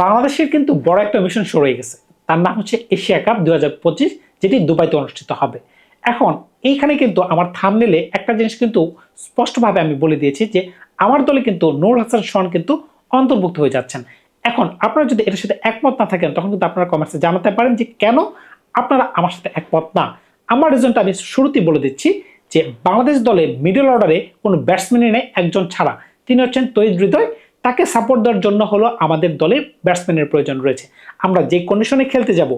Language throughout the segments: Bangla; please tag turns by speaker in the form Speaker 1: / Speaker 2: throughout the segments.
Speaker 1: বাংলাদেশের কিন্তু বড় একটা মিশন শুরু হয়ে গেছে। তার নাম হচ্ছে এশিয়া কাপ দু হাজার পঁচিশ, যেটি দুবাইতে অনুষ্ঠিত হবে। এখন এইখানে কিন্তু আমার থামনেলে একটা জিনিস কিন্তু স্পষ্টভাবে আমি বলে দিয়েছি যে, আমার দলে কিন্তু নূর হাসান, সোহান কিন্তু অন্তর্ভুক্ত হয়ে যাচ্ছেন। এখন আপনারা যদি এটার সাথে একমত না থাকেন, তখন কিন্তু আপনারা কমেন্টসে জানাতে পারেন যে, কেন আপনারা আমার সাথে একমত না? আমার রিজনটা আমি শুরুতেই বলে দিচ্ছি যে, বাংলাদেশ দলে মিডল অর্ডারে কোনো ব্যাটসম্যানই নেই, একজন ছাড়া। তিনি হচ্ছেন তৈদ হৃদয়। তাকে সাপোর্ট দেওয়ার জন্য হলো আমাদের দলে ব্যাটসম্যানের প্রয়োজন রয়েছে। আমরা যে কন্ডিশনে খেলতে যাব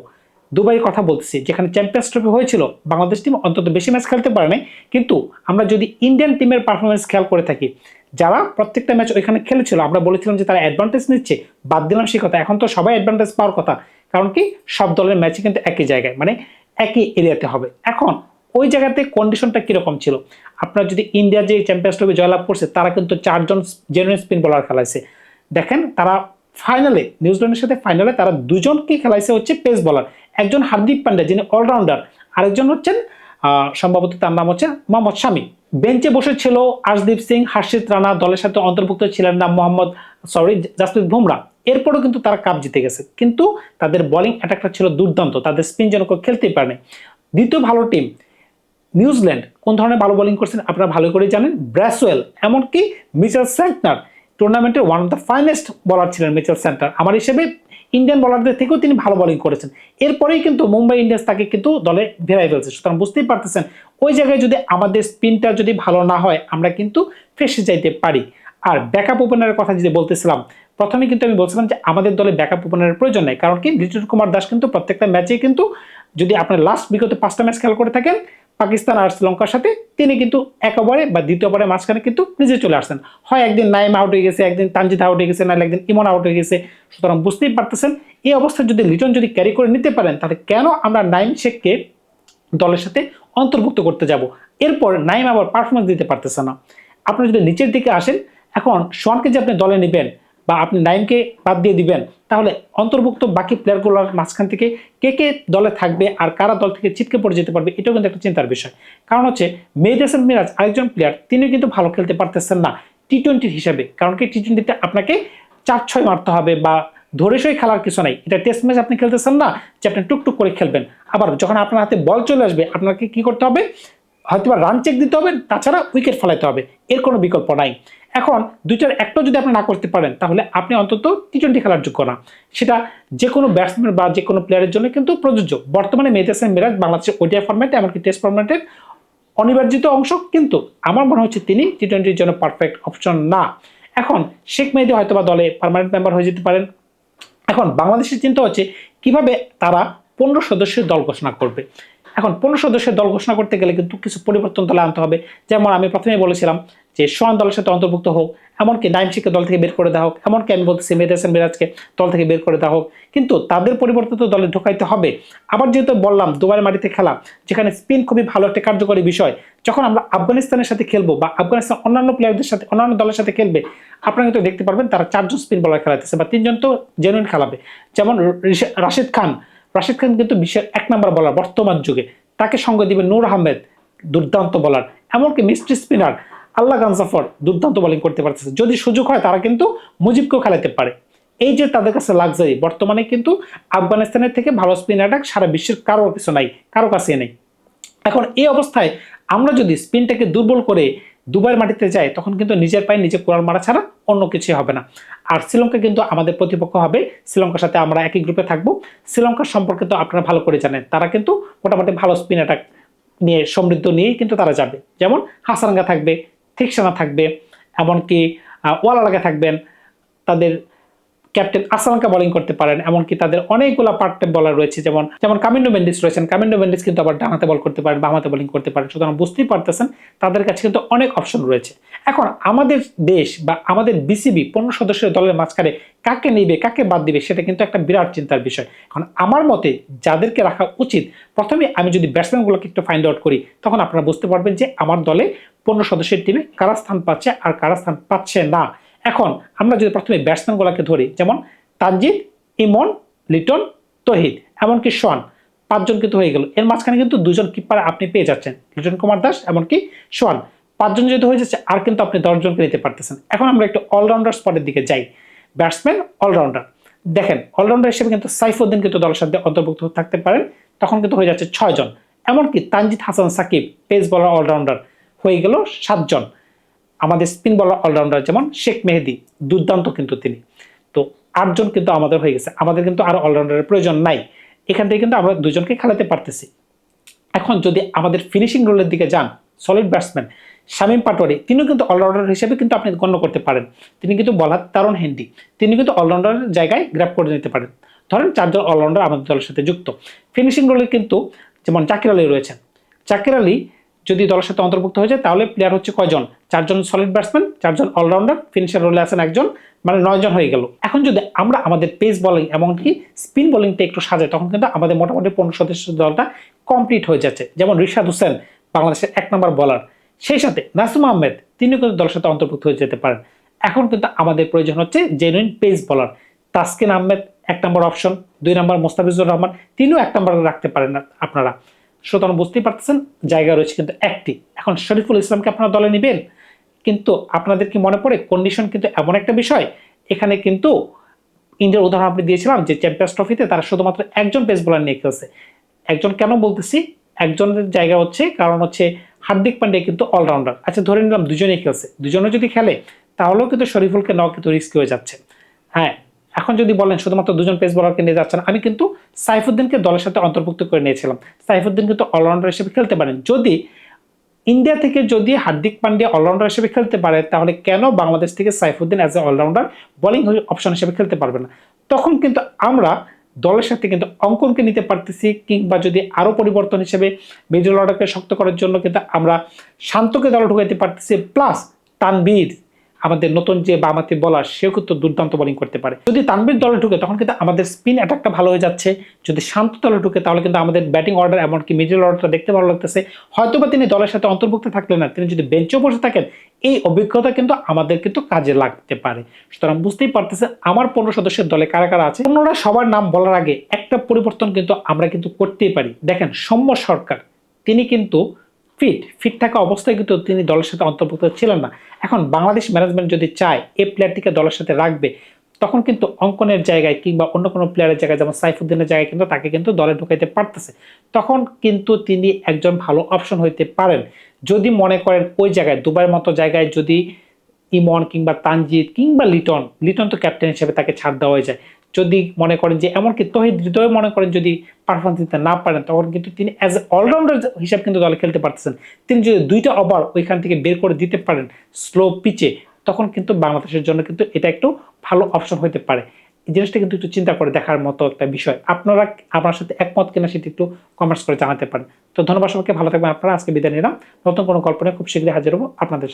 Speaker 1: দুবাইয়ের কথা বলতেছি, যেখানে চ্যাম্পিয়ন্স ট্রফি হয়েছিল, বাংলাদেশ টিম অন্তত বেশি ম্যাচ খেলতে পারে নাই। কিন্তু আমরা যদি ইন্ডিয়ান টিমের পারফরমেন্স খেয়াল করে থাকি, যারা প্রত্যেকটা ম্যাচ ওইখানে খেলেছিল, আমরা বলেছিলাম যে তারা অ্যাডভান্টেজ নিচ্ছে, বাদ দিলাম সেই কথা। এখন তো সবাই অ্যাডভান্টেজ পাওয়ার কথা। কারণ কি, সব দলের ম্যাচই কিন্তু একই জায়গায় মানে একই এরিয়াতে হবে। এখন ওই জায়গাতে কন্ডিশনটা কীরকম ছিল? আপনার যদি ইন্ডিয়া যে চ্যাম্পিয়ন্স ট্রফি জয়লাভ করছে, তারা কিন্তু চারজন জেনুইন স্পিন বলার খেলাইছে। দেখেন, তারা ফাইনালে নিউজিল্যান্ডের সাথে ফাইনালে তারা দুজনকে খেলাইছে হচ্ছে পেস বলার একজন হার্দিক পান্ডা, যিনি অলরাউন্ডার আরেকজন হচ্ছেন সম্ভবত তার নাম হচ্ছে মোহাম্মদ শামি বেঞ্চে বসেছিল আশদীপ সিং, হর্ষিত রানা, দলের সাথে অন্তর্ভুক্ত ছিলেন না মোহাম্মদ সরি জাসপ্রীত বুমরা। এরপরেও কিন্তু তারা কাপ জিতে গেছে। কিন্তু তাদের বোলিং অ্যাটাকটা ছিল দুর্দান্ত, তাদের স্পিন যেন কেউ খেলতেই পারেনি দ্বিতীয় ভালো টিম নিউজিল্যান্ড, কোন ধরনের ভালো বোলিং করছেন আপনারা ভালো করে জানেন? ব্র্যাসওয়েল, এমনকি মিচেল সেন্টনার টুর্নামেন্টের one of the finest bowler ছিলেন মিচেল সেন্টার আমার হিসেবে ইন্ডিয়ান বলারদের থেকেও তিনি ভালো বোলিং করেছেন। এরপরেই কিন্তু মুম্বাই ইন্ডিয়ান্স তাকে কিন্তু দলে ভেরাই ফেলছে। সুতরাং বুঝতেই পারতেছেন, ওই জায়গায় যদি আমাদের স্পিনটা যদি ভালো না হয়, আমরা কিন্তু ফেসে যাইতে পারি। আর ব্যাকআপ ওপেনারের কথা যদি বলতেছিলাম, প্রথমে কিন্তু আমি বলছিলাম যে আমাদের দলে ব্যাকআপ ওপেনারের প্রয়োজন নেই। কারণ কি লিটন কুমার দাস কিন্তু প্রত্যেকটা ম্যাচে কিন্তু যদি আপনার লাস্ট বিগত পাঁচটা ম্যাচ খেলা করে থাকেন পাকিস্তান আর শ্রীলঙ্কার সাথে, তিনি কিন্তু এক বা দ্বিতীয় মাঝখানে কিন্তু নিজে চলে আসছেন। হয় একদিন নাইম আউট হয়ে গেছে, একদিন তানজিদ আউট হয়ে গেছে, নাহলে একদিন ইমন আউট হয়ে গেছে। সুতরাং বুঝতেই পারতেছেন, এই অবস্থায় যদি লিটন যদি ক্যারি করে নিতে পারেন, তাহলে কেন আমরা নাইম শেখকে দলের সাথে অন্তর্ভুক্ত করতে যাব? এরপর নাইম আবার পারফরমেন্স দিতে পারতেছে না। আপনি যদি নিচের দিকে আসেন, এখন সোয়ানকে যে আপনি দলে নেবেন বা আপনি নাইমকে বাদ দিয়ে দিবেন, তাহলে অন্তর্ভুক্ত বাকি প্লেয়ারগুলোর মাঝখান থেকে কে কে দলে থাকবে আর কারা দল থেকে ছিটকে পড়ে যেতে পারবে, এটাও কিন্তু একটা চিন্তার বিষয়। কারণ হচ্ছে মেহেদ হাসান মিরাজ আরেকজন প্লেয়ার তিনি কিন্তু ভালো খেলতে পারতেছেন না টি টোয়েন্টির হিসাবে। কারণ কি টি টোয়েন্টিতে আপনাকে চার ছয় মারতে হবে বা ধরে সই খেলার কিছু নাই। এটা টেস্ট ম্যাচ আপনি খেলতেছেন না যে আপনি টুকটুক করে খেলবেন। আবার যখন আপনার হাতে বল চলে আসবে, আপনাকে কি করতে হবে? হয়তো বা রান চেক দিতে হবে, তাছাড়া উইকেট ফলাইতে হবে। এর কোনো বিকল্প নাই। এখন দুইটার একটাও যদি আপনি না করতে পারেন, তাহলে আপনি অন্তত টি টোয়েন্টি খেলার যোগ্য না। সেটা যে কোনো ব্যাটসম্যান বা যে কোনো প্লেয়ারের জন্য কিন্তু প্রযোজ্য। বর্তমানে মেহেদ হাসান মিরাজ বাংলাদেশের ওডিআই ফরম্যাটে এমনকি টেস্ট ফরম্যাটের অনিবার্যিত অংশ কিন্তু আমার মনে হচ্ছে তিনি টি টোয়েন্টির জন্য পারফেক্ট অপশন না। এখন শেখ মেহেদি হয়তো বা দলে পারমানেন্ট মেম্বার হয়ে যেতে পারেন। এখন বাংলাদেশের চিন্তা হচ্ছে কীভাবে তারা পনেরো সদস্যের দল ঘোষণা করবে। এখন পনেরো সদস্যের দল ঘোষণা করতে গেলে কিন্তু কিছু পরিবর্তন দলে আনতে হবে। যেমন আমি প্রথমে বলেছিলাম যে সোহান দলের সাথে অন্তর্ভুক্ত হোক, এমনকি নাইম শিখকে দল থেকে বের করে দেওয়া হোক, এমনকি আমি বলতেছি মেহেদ হাসান মিরাজকে দল থেকে বের করে দেওয়া হোক। কিন্তু তাদের পরিবর্তন তো দলে ঢোকাইতে হবে। আবার যেহেতু বললাম দুবারের মাটিতে খেলা, যেখানে স্পিন খুবই ভালো, একটা কার্যকরী বিষয়, যখন আমরা আফগানিস্তানের সাথে খেলব বা আফগানিস্তান অন্যান্য প্লেয়ারদের সাথে, অন্যান্য দলের সাথে খেলবে, আপনারা কিন্তু দেখতে পারবেন তারা চারজন স্পিন বলার খেলাতেছে বা তিনজন তো জেনুইন খেলাবে। যেমন রিশা- রাশিদ খান রাশিদ খান কিন্তু বিশ্বের এক নম্বর বলার বর্তমান যুগে। তাকে সঙ্গ দিবে নূর আহমেদ, দুর্দান্ত বলার এমনকি মিস্ট্রি স্পিনার আল্লাহ গানজাফর দুর্দান্ত বোলিং করতে পারতেছে। যদি সুযোগ হয় তারা কিন্তু মুজিবকেও খেলাতে পারে। এই যে তাদের কাছে লাক্সারি বর্তমানে কিন্তু আফগানিস্তানের থেকে ভালো স্পিন অ্যাটাক সারা বিশ্বের কারও কিছু নাই, কারও কাছে নেই। এখন এই অবস্থায় আমরা যদি স্পিনটাকে দুর্বল করে দুবার মাটিতে যাই, তখন কিন্তু নিজের পায়ে নিজে কোরাল মারা ছাড়া অন্য কিছুই হবে না। আর শ্রীলঙ্কা কিন্তু আমাদের প্রতিপক্ষ হবে। শ্রীলঙ্কার সাথে আমরা একই গ্রুপে থাকব। শ্রীলঙ্কার সম্পর্কে তো আপনারা ভালো করে জানেন। তারা কিন্তু মোটামুটি ভালো স্পিন অ্যাটাক নিয়ে, সমৃদ্ধ নিয়েই কিন্তু তারা যাবে। যেমন হাসারাঙ্গা থাকবে, থিকসানা থাকবে, এমনকি ওয়ালালাগা থাকবেন। তাদের ক্যাপ্টেন আসালাঙ্কা বোলিং করতে পারেন। এমনকি তাদের অনেকগুলো পার্ট টাইম বলার রয়েছে। যেমন যেমন কামিন্ডো মেন্ডিস রয়েছেন। কামিন্ডো মেন্ডিস কিন্তু আবার ডানাতে বল করতে পারেন বামাতে বোলিং করতে পারেন। সুতরাং বুঝতেই পারতেছেন, তাদের কাছে কিন্তু অনেক অপশন রয়েছে। এখন আমাদের দেশ বা আমাদের বিসিবি পনেরো সদস্যের দলের মাঝখানে কাকে নেবে, কাকে বাদ দিবে, সেটা কিন্তু একটা বিরাট চিন্তার বিষয়। এখন আমার মতে যাদেরকে রাখা উচিত, প্রথমে আমি যদি ব্যাটসম্যানগুলোকে একটু ফাইন্ড আউট করি, তখন আপনারা বুঝতে পারবেন যে আমার দলে পনেরো সদস্যের টিমে কারা স্থান পাচ্ছে আর কারা স্থান পাচ্ছে না। এখন আমরা যদি প্রথমে ব্যাটসম্যানগুলোকে ধরি, যেমন তানজিদ, ইমন, লিটন, তহিদ, এমনকি শন, পাঁচজন কিন্তু হয়ে গেল। এর মাঝখানে কিন্তু দুজন কিপার আপনি পেয়ে যাচ্ছেন, লিটন কুমার দাস, এমনকি সোয়ান পাঁচজন যদি হয়ে যাচ্ছে, আর কিন্তু আপনি দশজনকে নিতে পারতেছেন। এখন আমরা একটু অলরাউন্ডার স্পটের দিকে যাই। ব্যাটসম্যান অলরাউন্ডার দেখেন অলরাউন্ডার হিসেবে কিন্তু সাইফুদ্দিন কিন্তু দলের সাথে অন্তর্ভুক্ত থাকতে পারেন। তখন কিন্তু হয়ে যাচ্ছে ছয়জন। এমনকি Tanzid Hasan Shakib pace bowler allrounder হয়ে গেল সাতজন। আমাদের স্পিন বলার অলরাউন্ডার যেমন শেখ মেহেদি, দুর্দান্ত কিন্তু তিনি। তো আটজন কিন্তু আমাদের হয়ে গেছে। আমাদের কিন্তু আরও অলরাউন্ডারের প্রয়োজন নাই। এখান থেকে কিন্তু আমরা দুজনকে খেলাতে পারতেছি। এখন যদি আমাদের ফিনিশিং রোলের দিকে যান সলিড ব্যাটসম্যান শামীম পাটোয়ারি তিনিও কিন্তু অলরাউন্ডার হিসেবে কিন্তু আপনি গণ্য করতে পারেন। তিনি কিন্তু বলার দারুণ হ্যান্ডি তিনি কিন্তু অলরাউন্ডারের জায়গায় গ্র্যাপ করে নিতে পারেন। ধরেন চারজন অলরাউন্ডার আমাদের দলের সাথে যুক্ত। ফিনিশিং রোলে কিন্তু যেমন জাকির আলী রয়েছেন। জাকির আলী যদি দলের সাথে অন্তর্ভুক্ত হয়ে যায়, তাহলে প্লেয়ার হচ্ছে কয়জন? চারজন সলিড ব্যাটসম্যান চারজন অলরাউন্ডার ফিনিশার রোলে আছেন একজন মানে নয়জন হয়ে গেল। এখন যদি আমরা আমাদের পেস বোলিং এমনকি স্পিন বোলিংটা একটু সাজাই, তখন কিন্তু আমাদের মোটামুটি পনেরো সদস্য দলটা কমপ্লিট হয়ে যাচ্ছে। যেমন রিশাদ হোসেন বাংলাদেশের এক নম্বর বলার সেই সাথে নাসুম আহমেদ, তিনিও কিন্তু দলের সাথে অন্তর্ভুক্ত হয়ে যেতে পারেন। এখন কিন্তু আমাদের প্রয়োজন হচ্ছে জেনুইন পেস বলার তাসকিন আহমেদ এক নম্বর অপশন দুই নম্বর মোস্তাফিজুর রহমান, তিনিও এক নম্বর রাখতে পারেন আপনারা। সুতরাং বুঝতেই পারতেছেন, জায়গা রয়েছে কিন্তু একটি। এখন শরীফুল ইসলামকে আপনারা দলে নেবেন। কিন্তু আপনাদের কি মনে পড়ে কন্ডিশন কিন্তু এমন একটা বিষয়, এখানে কিন্তু ইন্ডিয়ার উদাহরণ আপনি দিয়েছিলাম যে চ্যাম্পিয়ন্স ট্রফিতে তারা শুধুমাত্র একজন পেস বোলার নিয়ে খেলছে। একজন কেন বলতেছি একজনের জায়গা হচ্ছে, কারণ হচ্ছে হার্দিক পান্ডে কিন্তু অলরাউন্ডার আচ্ছা ধরে নিলাম দুজনেই খেলছে। দুজনে যদি খেলে, তাহলেও কিন্তু শরীফুলকে নেওয়া কিন্তু রিস্ক হয়ে যাচ্ছে। হ্যাঁ এখন যদি বলেন শুধুমাত্র দুজন পেস বলারকে নিয়ে যাচ্ছেন আমি কিন্তু সাইফুদ্দিনকে দলের সাথে অন্তর্ভুক্ত করে নিয়েছিলাম। সাইফুদ্দিন কিন্তু অলরাউন্ডার হিসেবে খেলতে পারেন। যদি ইন্ডিয়া থেকে যদি হার্দিক পান্ডিয়া অলরাউন্ডার হিসেবে খেলতে পারে, তাহলে কেন বাংলাদেশ থেকে Saifuddin as a allrounder bowling option হিসেবে খেলতে পারবে না? তখন কিন্তু আমরা দলের সাথে কিন্তু অঙ্কনকে নিতে পারতেছি, কিংবা যদি আরও পরিবর্তন হিসেবে মিডল অর্ডারকে শক্ত করার জন্য কিন্তু আমরা শান্তকে দলে ঢুকাইতে পারতেছি, প্লাস তানবীর আমাদের নতুন যে বামাতি বলার সেও কিন্তু দুর্দান্ত বোলিং করতে পারে। যদি তানবীর দলে ঢুকে, তখন কিন্তু আমাদের স্পিন অ্যাটাকটা ভালো হয়ে যাচ্ছে। যদি শান্ত দলে ঢুকে, তাহলে কিন্তু আমাদের ব্যাটিং অর্ডার এমনকি মিডল অর্ডারটা দেখতে ভালো লাগতেছে। হয়তোবা তিনি দলের সাথে অন্তর্ভুক্ত থাকলেন না, তিনি যদি বেঞ্চেও বসে থাকেন, এই অভিজ্ঞতা কিন্তু আমাদের কিন্তু কাজে লাগতে পারে। সুতরাং বুঝতেই পারতেছে আমার পনেরো সদস্যের দলে কারা কারা আছে। অন্যরা সবার নাম বলার আগে একটা পরিবর্তন কিন্তু আমরা কিন্তু করতেই পারি। দেখেন, সৌম্য সরকার, তিনি কিন্তু ফিট ফিট থাকা অবস্থায় কিন্তু তিনি দলের সাথে অন্তর্ভুক্ত ছিলেন না। এখন বাংলাদেশ ম্যানেজমেন্ট যদি চায়, এই প্লেয়ারটিকে দলের সাথে রাখবে, তখন কিন্তু অঙ্কনের জায়গায় কিংবা অন্য কোনো প্লেয়ারের জায়গায়, যেমন সাইফুদ্দিনের জায়গায় কিন্তু তাকে কিন্তু দলে ঢুকাইতে পারতেছে। তখন কিন্তু তিনি একজন ভালো অপশন হইতে পারেন। যদি মনে করেন ওই জায়গায়, দুবাইয়ের মতো জায়গায় যদি ইমন কিংবা তানজিদ কিংবা লিটন লিটন তো ক্যাপ্টেন হিসেবে তাকে ছাড় দেওয়া যায়। যদি মনে করেন যে, এমনকি তহিদ হৃদয় মনে করেন যদি পারফরমেন্স দিতে না পারেন, তখন কিন্তু তিনি অ্যাজ এ অলরাউন্ডার হিসাবে কিন্তু দলে খেলতে পারতেছেন। তিনি যদি দুইটা ওভার ওইখান থেকে বের করে দিতে পারেন স্লো পিচে তখন কিন্তু বাংলাদেশের জন্য কিন্তু এটা একটু ভালো অপশন হতে পারে। এই জিনিসটা কিন্তু একটু চিন্তা করে দেখার মতো একটা বিষয়। আপনারা আপনার সাথে একমত কিনা সেটি একটু কমেন্টস করে জানাতে পারেন। তো ধন্যবাদ সবাইকে, ভালো থাকবেন আপনারা, আজকে বিদায় নিলাম। নতুন কোনো গল্প নিয়ে খুব শীঘ্রই হাজির হব আপনাদের।